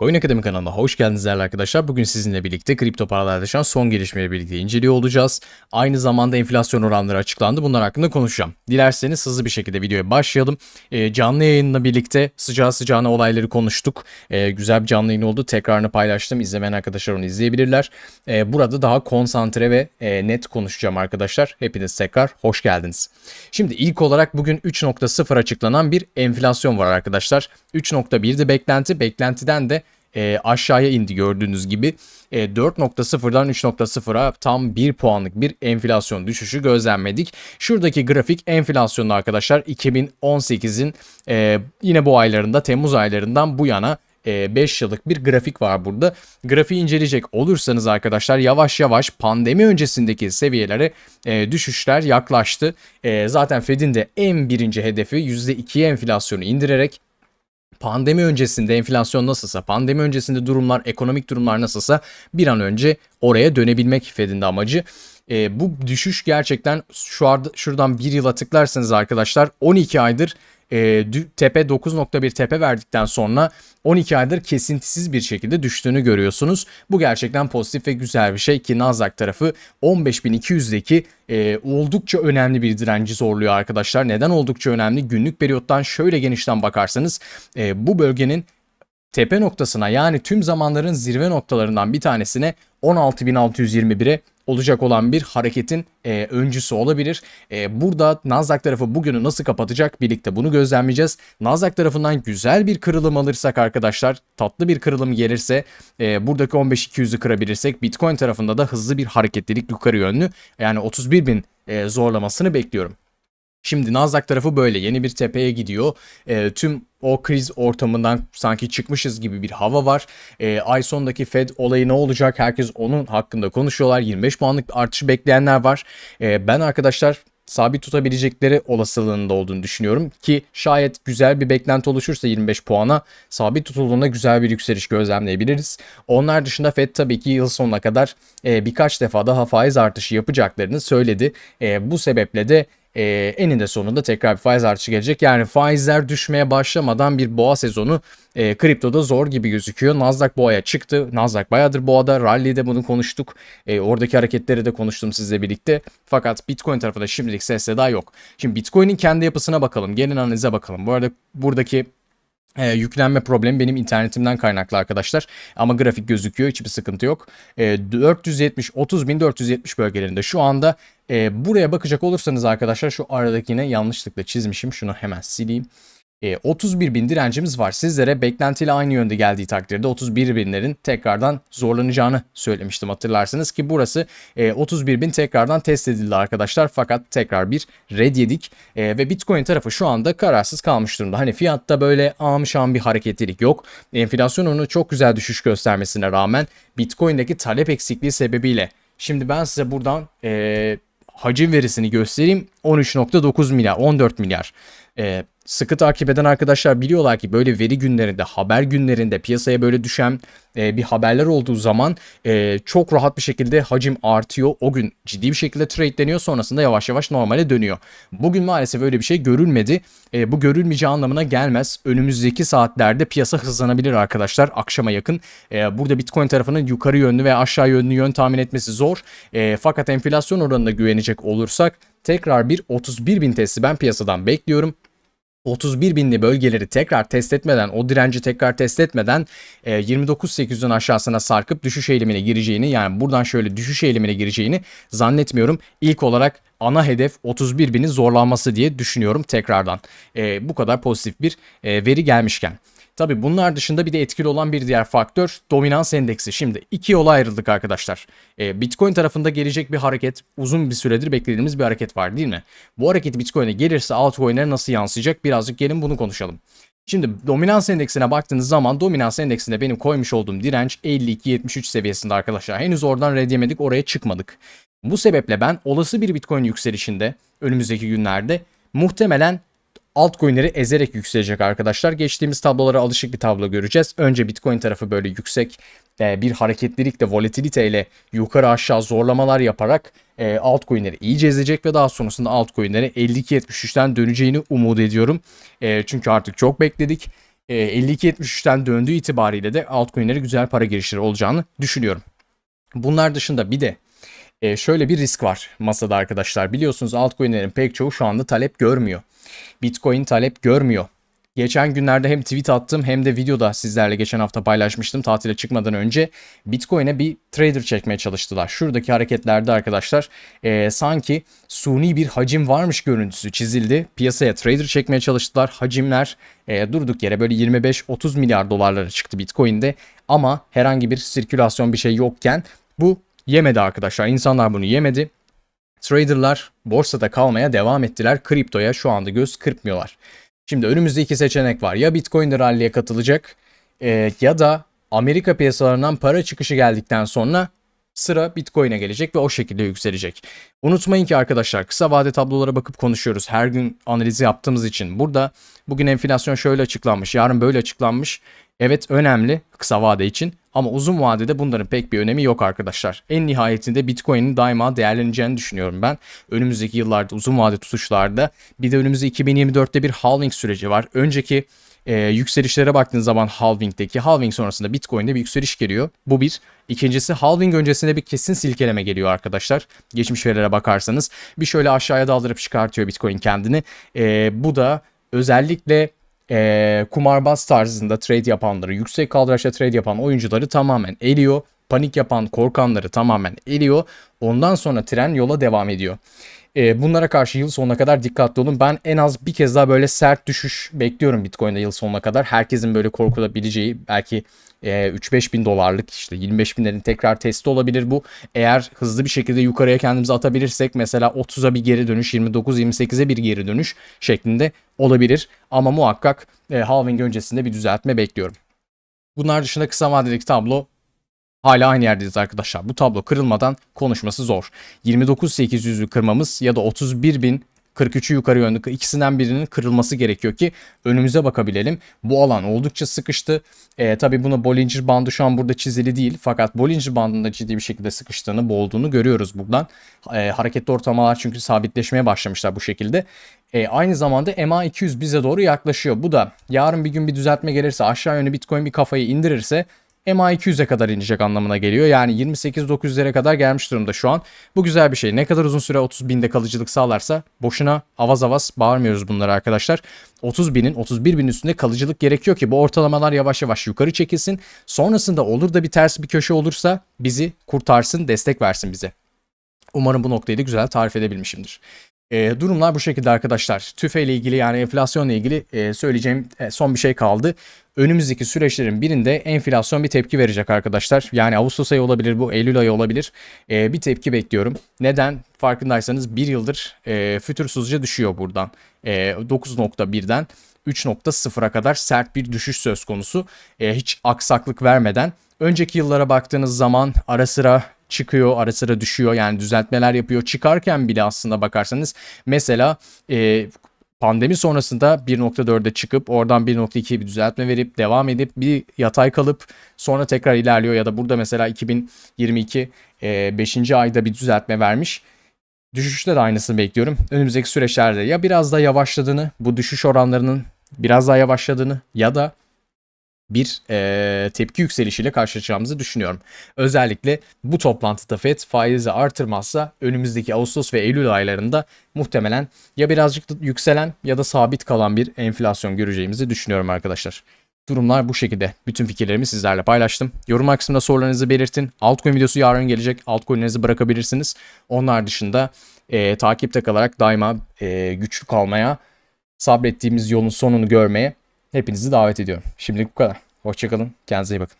Coin Akademi kanalına hoş geldiniz değerli arkadaşlar. Bugün sizinle birlikte kripto paralarda şu an son gelişmeleri birlikte inceliyor olacağız. Aynı zamanda enflasyon oranları açıklandı. Bunlar hakkında konuşacağım. Dilerseniz hızlı bir şekilde videoya başlayalım. Ee, canlı yayınla birlikte sıcağı sıcağına olayları konuştuk. Ee, güzel bir canlı yayın oldu. Tekrarını paylaştım. İzlemeyen arkadaşlar onu izleyebilirler. Ee, burada daha konsantre ve e, net konuşacağım arkadaşlar. Hepiniz tekrar hoş geldiniz. Şimdi ilk olarak bugün 3.0 açıklanan bir enflasyon var arkadaşlar. 3.1'di beklenti. Beklentiden de e, aşağıya indi gördüğünüz gibi. E, 4.0'dan 3.0'a tam 1 puanlık bir enflasyon düşüşü gözlenmedik. Şuradaki grafik enflasyonlu arkadaşlar 2018'in e, yine bu aylarında Temmuz aylarından bu yana 5 yıllık bir grafik var burada. Grafiği inceleyecek olursanız arkadaşlar yavaş yavaş pandemi öncesindeki seviyelere e, düşüşler yaklaştı. E, zaten Fed'in de en birinci hedefi %2'ye enflasyonu indirerek pandemi öncesinde enflasyon nasılsa, pandemi öncesinde durumlar, ekonomik durumlar nasılsa bir an önce oraya dönebilmek Fed'in amacı. E, bu düşüş gerçekten şu ar- şuradan bir yıla tıklarsanız arkadaşlar 12 aydır e, tepe 9.1 tepe verdikten sonra 12 aydır kesintisiz bir şekilde düştüğünü görüyorsunuz. Bu gerçekten pozitif ve güzel bir şey ki Nasdaq tarafı 15.200'deki e, oldukça önemli bir direnci zorluyor arkadaşlar. Neden oldukça önemli? Günlük periyottan şöyle genişten bakarsanız e, bu bölgenin tepe noktasına yani tüm zamanların zirve noktalarından bir tanesine 16.621'e olacak olan bir hareketin e, öncüsü olabilir. E, burada Nasdaq tarafı bugünü nasıl kapatacak birlikte bunu gözlemleyeceğiz. Nasdaq tarafından güzel bir kırılım alırsak arkadaşlar tatlı bir kırılım gelirse e, buradaki 15.200'ü kırabilirsek Bitcoin tarafında da hızlı bir hareketlilik yukarı yönlü yani 31.000 e, zorlamasını bekliyorum. Şimdi Nasdaq tarafı böyle yeni bir tepeye gidiyor. E, tüm o kriz ortamından sanki çıkmışız gibi bir hava var. E, ay sonundaki Fed olayı ne olacak? Herkes onun hakkında konuşuyorlar. 25 puanlık artışı bekleyenler var. E, ben arkadaşlar sabit tutabilecekleri olasılığında olduğunu düşünüyorum ki şayet güzel bir beklenti oluşursa 25 puana sabit tutulduğunda güzel bir yükseliş gözlemleyebiliriz. Onlar dışında Fed tabii ki yıl sonuna kadar e, birkaç defa daha faiz artışı yapacaklarını söyledi. E, bu sebeple de e, eninde sonunda tekrar bir faiz artışı gelecek. Yani faizler düşmeye başlamadan bir boğa sezonu e, kriptoda zor gibi gözüküyor. Nasdaq boğaya çıktı. Nasdaq bayağıdır boğada. Rally'de bunu konuştuk. E, oradaki hareketleri de konuştum sizle birlikte. Fakat Bitcoin tarafında şimdilik ses daha yok. Şimdi Bitcoin'in kendi yapısına bakalım. Gelin analize bakalım. Bu arada buradaki e, yüklenme problemi benim internetimden kaynaklı arkadaşlar. Ama grafik gözüküyor. Hiçbir sıkıntı yok. E, 470, 30.470 bölgelerinde şu anda e, buraya bakacak olursanız arkadaşlar şu aradakine yanlışlıkla çizmişim. Şunu hemen sileyim. E, 31 bin direncimiz var. Sizlere beklentiyle aynı yönde geldiği takdirde 31 binlerin tekrardan zorlanacağını söylemiştim hatırlarsınız ki burası e, 31 bin tekrardan test edildi arkadaşlar fakat tekrar bir red yedik e, ve Bitcoin tarafı şu anda kararsız kalmış durumda. Hani fiyatta böyle amışan bir hareketlilik yok. Enflasyon onu çok güzel düşüş göstermesine rağmen Bitcoin'deki talep eksikliği sebebiyle Şimdi ben size buradan e, hacim verisini göstereyim. 13.9 milyar, 14 milyar. E, sıkı takip eden arkadaşlar biliyorlar ki böyle veri günlerinde, haber günlerinde piyasaya böyle düşen e, bir haberler olduğu zaman e, çok rahat bir şekilde hacim artıyor. O gün ciddi bir şekilde tradeleniyor sonrasında yavaş yavaş normale dönüyor. Bugün maalesef öyle bir şey görülmedi. E, bu görülmeyeceği anlamına gelmez. Önümüzdeki saatlerde piyasa hızlanabilir arkadaşlar akşama yakın. E, burada Bitcoin tarafının yukarı yönlü ve aşağı yönlü yön tahmin etmesi zor. E, fakat enflasyon oranına güvenecek olursak tekrar bir 31 bin testi ben piyasadan bekliyorum. 31 binli bölgeleri tekrar test etmeden, o direnci tekrar test etmeden 29.800'ün e, aşağısına sarkıp düşüş eğilimine gireceğini yani buradan şöyle düşüş eğilimine gireceğini zannetmiyorum. İlk olarak ana hedef 31 bini zorlanması diye düşünüyorum tekrardan. E, bu kadar pozitif bir e, veri gelmişken. Tabi bunlar dışında bir de etkili olan bir diğer faktör dominans endeksi. Şimdi iki yola ayrıldık arkadaşlar. E, Bitcoin tarafında gelecek bir hareket uzun bir süredir beklediğimiz bir hareket var değil mi? Bu hareket Bitcoin'e gelirse altcoin'lere nasıl yansıyacak birazcık gelin bunu konuşalım. Şimdi dominans endeksine baktığınız zaman dominans endeksinde benim koymuş olduğum direnç 52-73 seviyesinde arkadaşlar. Henüz oradan red yemedik oraya çıkmadık. Bu sebeple ben olası bir Bitcoin yükselişinde önümüzdeki günlerde muhtemelen altcoin'leri ezerek yükselecek arkadaşlar. Geçtiğimiz tablolara alışık bir tablo göreceğiz. Önce Bitcoin tarafı böyle yüksek e, bir hareketlilikle, volatiliteyle yukarı aşağı zorlamalar yaparak e, altcoin'leri iyice ezecek ve daha sonrasında altcoin'lere 52-73'ten döneceğini umut ediyorum. E, çünkü artık çok bekledik. e, 52.73'ten döndüğü itibariyle de altcoin'lere güzel para girişleri olacağını düşünüyorum. Bunlar dışında bir de e, şöyle bir risk var masada arkadaşlar. Biliyorsunuz altcoin'lerin pek çoğu şu anda talep görmüyor. Bitcoin talep görmüyor. Geçen günlerde hem tweet attım hem de videoda sizlerle geçen hafta paylaşmıştım tatile çıkmadan önce. Bitcoin'e bir trader çekmeye çalıştılar. Şuradaki hareketlerde arkadaşlar e, sanki suni bir hacim varmış görüntüsü çizildi. Piyasaya trader çekmeye çalıştılar. Hacimler e, durduk yere böyle 25-30 milyar dolarlara çıktı Bitcoin'de. Ama herhangi bir sirkülasyon bir şey yokken bu yemedi arkadaşlar. İnsanlar bunu yemedi. Traderlar borsada kalmaya devam ettiler. Kriptoya şu anda göz kırpmıyorlar. Şimdi önümüzde iki seçenek var. Ya Bitcoin de rally'e katılacak e, ya da Amerika piyasalarından para çıkışı geldikten sonra sıra Bitcoin'e gelecek ve o şekilde yükselecek. Unutmayın ki arkadaşlar kısa vade tablolara bakıp konuşuyoruz. Her gün analizi yaptığımız için. Burada bugün enflasyon şöyle açıklanmış, yarın böyle açıklanmış. Evet önemli kısa vade için ama uzun vadede bunların pek bir önemi yok arkadaşlar. En nihayetinde Bitcoin'in daima değerleneceğini düşünüyorum ben. Önümüzdeki yıllarda uzun vade tutuşlarda bir de önümüzde 2024'te bir halving süreci var. Önceki e, yükselişlere baktığınız zaman halving'deki halving sonrasında Bitcoin'de bir yükseliş geliyor. Bu bir. İkincisi halving öncesinde bir kesin silkeleme geliyor arkadaşlar. Geçmiş verilere bakarsanız bir şöyle aşağıya daldırıp çıkartıyor Bitcoin kendini. E, bu da özellikle e, kumarbaz tarzında trade yapanları, yüksek kaldıraçla trade yapan oyuncuları tamamen eliyor. Panik yapan korkanları tamamen eliyor. Ondan sonra tren yola devam ediyor. E, bunlara karşı yıl sonuna kadar dikkatli olun. Ben en az bir kez daha böyle sert düşüş bekliyorum Bitcoin'de yıl sonuna kadar. Herkesin böyle korkulabileceği belki e, 3-5 bin dolarlık işte 25 binlerin tekrar testi olabilir bu. Eğer hızlı bir şekilde yukarıya kendimizi atabilirsek mesela 30'a bir geri dönüş 29-28'e bir geri dönüş şeklinde olabilir. Ama muhakkak e, halving öncesinde bir düzeltme bekliyorum. Bunlar dışında kısa vadeli tablo Hala aynı yerdeyiz arkadaşlar. Bu tablo kırılmadan konuşması zor. 29.800'ü kırmamız ya da 31.000 43'ü yukarı yönlü ikisinden birinin kırılması gerekiyor ki önümüze bakabilelim. Bu alan oldukça sıkıştı. E, tabii buna Bollinger bandı şu an burada çizili değil. Fakat Bollinger bandında ciddi bir şekilde sıkıştığını, boğulduğunu görüyoruz buradan. E, hareketli ortalamalar çünkü sabitleşmeye başlamışlar bu şekilde. E, aynı zamanda MA200 bize doğru yaklaşıyor. Bu da yarın bir gün bir düzeltme gelirse aşağı yönlü Bitcoin bir kafayı indirirse MA200'e kadar inecek anlamına geliyor. Yani 28-900'lere kadar gelmiş durumda şu an. Bu güzel bir şey. Ne kadar uzun süre 30 binde kalıcılık sağlarsa boşuna avaz avaz bağırmıyoruz bunları arkadaşlar. 30 binin 31 bin üstünde kalıcılık gerekiyor ki bu ortalamalar yavaş yavaş yukarı çekilsin. Sonrasında olur da bir ters bir köşe olursa bizi kurtarsın, destek versin bize. Umarım bu noktayı da güzel tarif edebilmişimdir. E, durumlar bu şekilde arkadaşlar. TÜFE ile ilgili yani enflasyonla ilgili e, söyleyeceğim e, son bir şey kaldı. Önümüzdeki süreçlerin birinde enflasyon bir tepki verecek arkadaşlar. Yani Ağustos ayı olabilir bu, Eylül ayı olabilir. E, bir tepki bekliyorum. Neden? Farkındaysanız bir yıldır e, fütursuzca düşüyor buradan. E, 9.1'den 3.0'a kadar sert bir düşüş söz konusu. E, hiç aksaklık vermeden. Önceki yıllara baktığınız zaman ara sıra çıkıyor ara sıra düşüyor yani düzeltmeler yapıyor çıkarken bile aslında bakarsanız mesela e, pandemi sonrasında 1.4'e çıkıp oradan 1.2'ye bir düzeltme verip devam edip bir yatay kalıp sonra tekrar ilerliyor ya da burada mesela 2022 e, 5. ayda bir düzeltme vermiş. Düşüşte de aynısını bekliyorum. Önümüzdeki süreçlerde ya biraz daha yavaşladığını, bu düşüş oranlarının biraz daha yavaşladığını ya da bir e, tepki yükselişiyle karşılaşacağımızı düşünüyorum. Özellikle bu toplantıda FED faizi artırmazsa önümüzdeki Ağustos ve Eylül aylarında muhtemelen ya birazcık yükselen ya da sabit kalan bir enflasyon göreceğimizi düşünüyorum arkadaşlar. Durumlar bu şekilde. Bütün fikirlerimi sizlerle paylaştım. Yorum kısmında sorularınızı belirtin. Altcoin videosu yarın gelecek. Altcoin'lerinizi bırakabilirsiniz. Onlar dışında e, takipte kalarak daima e, güçlü kalmaya, sabrettiğimiz yolun sonunu görmeye Hepinizi davet ediyorum. Şimdilik bu kadar. Hoşçakalın. Kendinize iyi bakın.